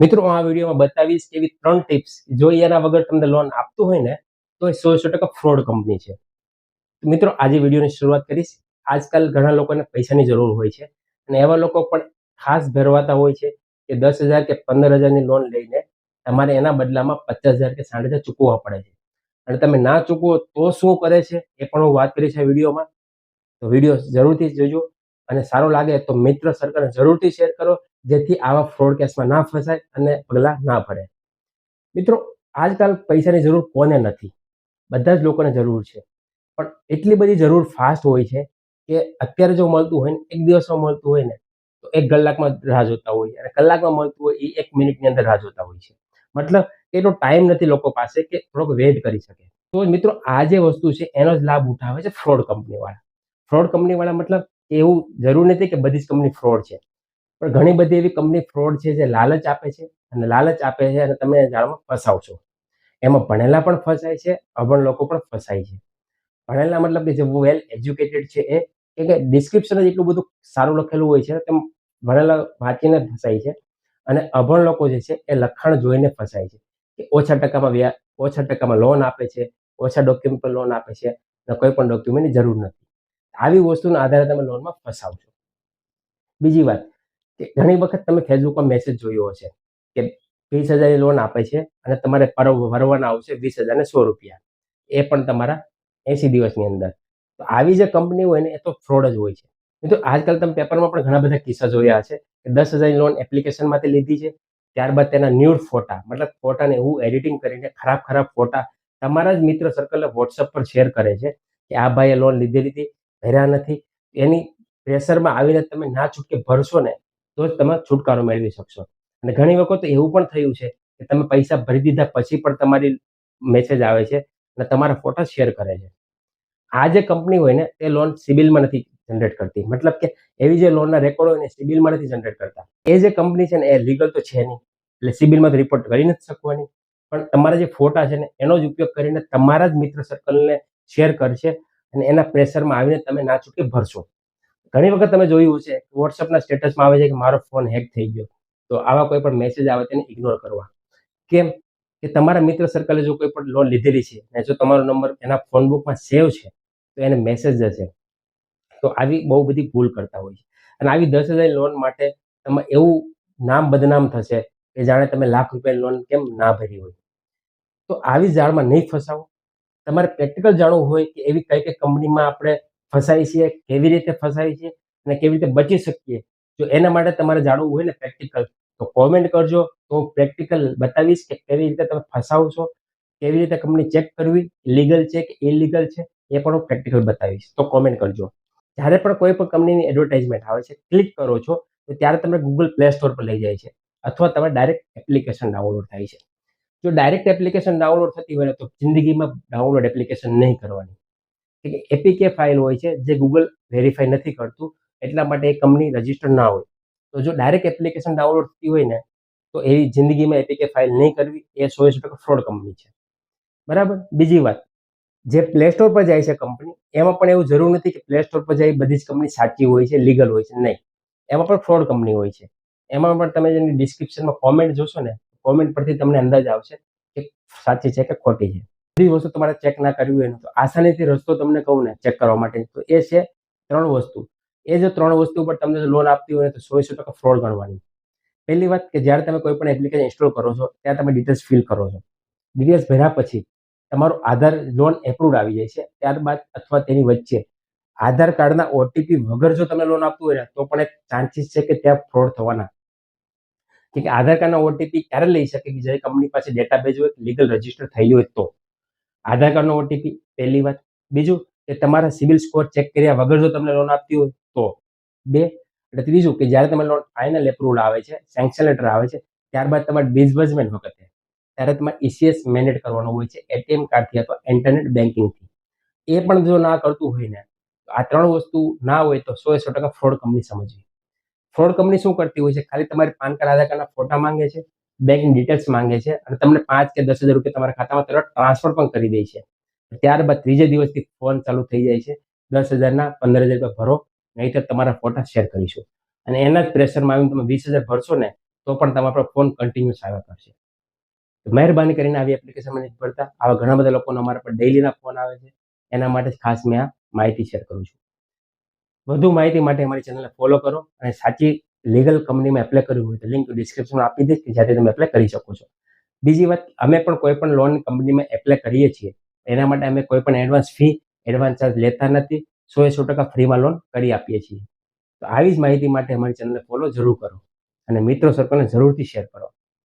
મિત્રો આ વિડીયોમાં બતાવીશ એવી ત્રણ ટિપ્સ જો એના વગર તમને લોન આપતું હોય ને, તો એ સો ટકા ફ્રોડ કંપની છે. મિત્રો, આજે વિડીયોની શરૂઆત કરીશ. આજકાલ ઘણા લોકોને પૈસાની જરૂર હોય છે અને એવા લોકો પણ ખાસ ભેરવાતા હોય છે કે દસ હજાર કે પંદર હજારની લોન લઈને તમારે એના બદલામાં પચાસ હજાર કે સાઠ ચૂકવવા પડે છે. અને તમે ના ચૂકવો તો શું કરે છે એ પણ હું વાત કરીશ આ વિડીયોમાં. તો વીડિયો જરૂરથી જોજો અને સારો લાગે તો મિત્ર સર્કલને જરૂરથી શેર કરો. જેથી આવા ફ્રોડ કેસમાં ના ફસાય અને પગલાં ના ભરે. મિત્રો, આજકાલ પૈસાની જરૂર કોને નથી? બધા જ લોકોને જરૂર છે. પણ એટલી બધી જરૂર ફાસ્ટ હોય છે કે અત્યારે જો મળતું હોય ને, એક દિવસમાં મળતું હોય ને, તો એક કલાકમાં રાહ જોતા હોય અને કલાકમાં મળતું હોય એ એક મિનિટની અંદર રાહ જોતા હોય છે. મતલબ એટલો ટાઈમ નથી લોકો પાસે કે થોડોક વેટ કરી શકે. તો મિત્રો, આ જે વસ્તુ છે, એનો જ લાભ ઉઠાવે છે ફ્રોડ કંપનીવાળા ફ્રોડ કંપનીવાળા મતલબ એવું જરૂર નથી કે બધી જ કંપની ફ્રોડ છે. પણ ઘણી બધી એવી કંપની ફ્રોડ છે જે લાલચ આપે છે અને લાલચ આપે છે અને તમે જાળમાં ફસાવશો. એમાં ભણેલા પણ ફસાય છે, અભણ લોકો પણ ફસાય છે. ભણેલા મતલબ કે જે વેલ એજ્યુકેટેડ છે એ કે ડિસ્ક્રિપ્શન જ એટલું બધું સારું લખેલું હોય છે તેમ ભણેલા વાંચીને ફસાય છે અને અભણ લોકો જે છે એ લખાણ જોઈને ફસાય છે. કે ઓછા ટકામાં વ્યા, ઓછા ટકામાં લોન આપે છે, ઓછા ડોક્યુમેન્ટ પર લોન આપે છે અને કોઈ પણ ડોક્યુમેન્ટની જરૂર નથી. આવી વસ્તુના આધારે તમે લોનમાં ફસાવશો. બીજી વાત કે ઘણી વખત તમે ફેસબુકમાં મેસેજ જોયો હશે કે વીસ હજારની લોન આપે છે અને તમારે ભરવાના આવશે વીસ હજાર સો રૂપિયા. એ પણ તમારા એસી દિવસની અંદર. તો આવી જે કંપની હોય ને એ તો ફ્રોડ જ હોય છે. તો આજકાલ તમે પેપરમાં પણ ઘણા બધા કિસ્સા જોયા છે કે દસ હજારની લોન એપ્લિકેશનમાંથી લીધી છે, ત્યારબાદ તેના ન્યૂડ ફોટા, મતલબ ફોટાને એવું એડિટિંગ કરીને ખરાબ ખરાબ ફોટા તમારા જ મિત્ર સર્કલને વોટ્સઅપ પર શેર કરે છે કે આ ભાઈએ લોન લીધેલી હતી ભર્યા નથી. એની પ્રેશરમાં આવીને તમે ના છૂટકે ભરશો ને તો જ તમે છુટકારો મેળવી શકશો. અને ઘણી વખત તો એવું પણ થયું છે કે તમે પૈસા ભરી દીધા પછી પણ તમારી મેસેજ આવે છે અને તમારા ફોટા શેર કરે છે. આ જે કંપની હોય ને એ લોન સિબિલમાં નથી જનરેટ કરતી. મતલબ કે એવી જે લોનના રેકોર્ડ હોય ને, સિબિલમાં નથી જનરેટ કરતા. એ જે કંપની છે ને, એ લીગલ તો છે નહીં. એટલે સિબિલમાં રિપોર્ટ કરી નથી શકવાની. પણ તમારા જે ફોટા છે ને, એનો જ ઉપયોગ કરીને તમારા જ મિત્ર સર્કલને શેર કરશે અને એના પ્રેશરમાં આવીને તમે ના ચૂકે ભરશો. ઘણી વખત તમે જોયું છે વોટ્સઅપના સ્ટેટસમાં આવે છે કે મારો ફોન હેક થઈ ગયો. તો આવા કોઈ પણ મેસેજ આવે તેને ઇગ્નોર કરવા. કેમ? કે તમારા મિત્ર સર્કલે જો કોઈ પણ લોન લીધેલી છે અને જો તમારો નંબર એના ફોન બુકમાં સેવ છે, તો એને મેસેજ જશે. તો આવી બહુ બધી ભૂલ કરતા હોય છે. અને આવી દસ હજાર લોન માટે તમે એવું નામ બદનામ થશે કે જાણે તમે લાખ રૂપિયાની લોન કેમ ના ભરી હોય. તો આવી જાળમાં નહીં ફસાવો. તમારે પ્રેક્ટિકલ જાણવું હોય કે એવી કઈ કઈ કંપનીમાં આપણે ફસાઈ છીએ, કેવી રીતે ફસાઈ છીએ અને કેવી રીતે બચી શકીએ? જો એના માટે તમારે જાણવું હોય ને પ્રેક્ટિકલ તો કોમેન્ટ કરજો. તો હું પ્રેક્ટિકલ બતાવીશ કે કેવી રીતે તમે ફસાવો છો, કેવી રીતે કંપની ચેક કરવી લીગલ છે કે ઇલીગલ છે, એ પણ હું પ્રેક્ટિકલ બતાવીશ. તો કોમેન્ટ કરજો. જ્યારે પણ કોઈ પણ કંપનીની એડવર્ટાઇઝમેન્ટ આવે છે ક્લિક કરો છો, તો ત્યારે તમને ગૂગલ પ્લે સ્ટોર પર લઈ જાય છે, અથવા તમે ડાયરેક્ટ એપ્લિકેશન ડાઉનલોડ થાય છે. જો ડાયરેક્ટ એપ્લિકેશન ડાઉનલોડ થતી હોય તો જિંદગીમાં ડાઉનલોડ એપ્લિકેશન નહીં કરવાની. કે એપીકે ફાઇલ હોય છે જે ગૂગલ વેરીફાઈ નથી કરતું, એટલા માટે એ કંપની રજિસ્ટર ના હોય. તો જો ડાયરેક્ટ એપ્લિકેશન ડાઉનલોડ થતી હોય ને, તો એવી જિંદગીમાં એપીકે ફાઇલ નહીં કરવી, એ સો ટકા ફ્રોડ કંપની છે. બરાબર? બીજી વાત, જે પ્લે સ્ટોર પર જાય છે કંપની, એમાં પણ એવું જરૂર નથી કે પ્લે સ્ટોર પર જાય બધી જ કંપની સાચી હોય છે લીગલ હોય છે, નહીં. એમાં પણ ફ્રોડ કંપની હોય છે. એમાં પણ તમે જેની ડિસ્ક્રિપ્શનમાં કોમેન્ટ જોશો ને કોમેન્ટ પરથી તમને અંદાજ આવશે કે સાચી છે કે ખોટી છે. બધી વસ્તુ તમારે ચેક ના કરવી હોય તો આસાનીથી રસ્તો તમને કહું ને ચેક કરવા માટે. તો એ છે ત્રણ વસ્તુ. એ જો ત્રણ વસ્તુ પર તમને લોન આપતી હોય તો સો ટકા ફ્રોડ ગણવાની. પહેલી વાત કે જ્યારે તમે કોઈ પણ એપ્લિકેશન ઇન્સ્ટોલ કરો છો, ત્યાં તમે ડિટેલ્સ ફિલ કરો છો. ડિટેલ્સ ભર્યા પછી તમારું આધાર લોન એપ્રુવડ આવી જાય છે. ત્યારબાદ અથવા તેની વચ્ચે આધાર કાર્ડના ઓટીપી વગર જો તમે લોન આપતું હોય ને તો પણ એક ચાન્સીસ છે કે ત્યાં ફ્રોડ થવાના. કે આધાર કાર્ડના ઓટીપી ક્યારે લઈ શકે? કે જ્યારે કંપની પાસે ડેટાબેઝ હોય લીગલ રજિસ્ટર થયેલી હોય તો. આધાર કાર્ડનો ઓટીપી પહેલી વાત. બીજું કે તમારા સિબિલ સ્કોર ચેક કર્યા વગર જો તમને લોન આપતી હોય તો. બે એટલે ત્રીજું કે જ્યારે તમે લોન ફાઇનલ એપ્રુવલ આવે છે સેન્કશન લેટર આવે છે, ત્યારબાદ તમારે ડિસબર્સમેન્ટ વખતે, ત્યારે તમારે ઈસીએસ મેનેજ કરવાનો હોય છે એટીએમ કાર્ડથી અથવા ઇન્ટરનેટ બેન્કિંગથી એ પણ જો ના કરતું હોય ને, આ ત્રણ વસ્તુ ના હોય તો સો સો ટકા ફ્રોડ કંપની સમજવી. ફ્રોડ કંપની શું કરતી હોય છે? ખાલી તમારી પાન કાર્ડ, આધાર કાર્ડના ફોટા માંગે છે બેંક ડિટેલ્સ માંગે છે અને તમને પાંચ કે દસ હજાર રૂપિયા તમારા ખાતામાં તરત ટ્રાન્સફર પણ કરી દે છે. ત્યારબાદ ત્રીજે દિવસથી ફોન ચાલુ થઈ જાય છે. દસ હજારના પંદર હજાર રૂપિયા ભરો નહીં તો તમારા ફોટા શેર કરીશું. અને એના જ પ્રેશરમાં આવીને તમે વીસ હજાર ભરશો ને, તો પણ તમારો ફોન કન્ટિન્યુઅસ આવ્યા કરશે. તો મહેરબાની કરીને આવી એપ્લિકેશનમાં નથી પડતા આવા ઘણા બધા લોકોનો અમારા પર ડેઇલીના ફોન આવે છે. એના માટે ખાસ મેં આ માહિતી શેર કરું છું. વધુ માહિતી માટે અમારી ચેનલને ફોલો કરો અને સાચી લીગલ કંપનીમાં એપ્લાય કરવી હોય તો લિંક ડિસ્ક્રિપ્શનમાં આપી દઈશ કે જ્યાંથી તમે એપ્લાય કરી શકો છો. બીજી વાત, અમે પણ કોઈ પણ લોન કંપનીમાં એપ્લાય કરીએ છીએ, એના માટે અમે કોઈ પણ એડવાન્સ ફી એડવાન્સ ચાર્જ લેતા નથી. સો એ સો ટકા ફ્રીમાં લોન કરી આપીએ છીએ. તો આવી જ માહિતી માટે અમારી ચેનલને ફોલો જરૂર કરો. અને મિત્રો સર્કલને જરૂરથી શેર કરો.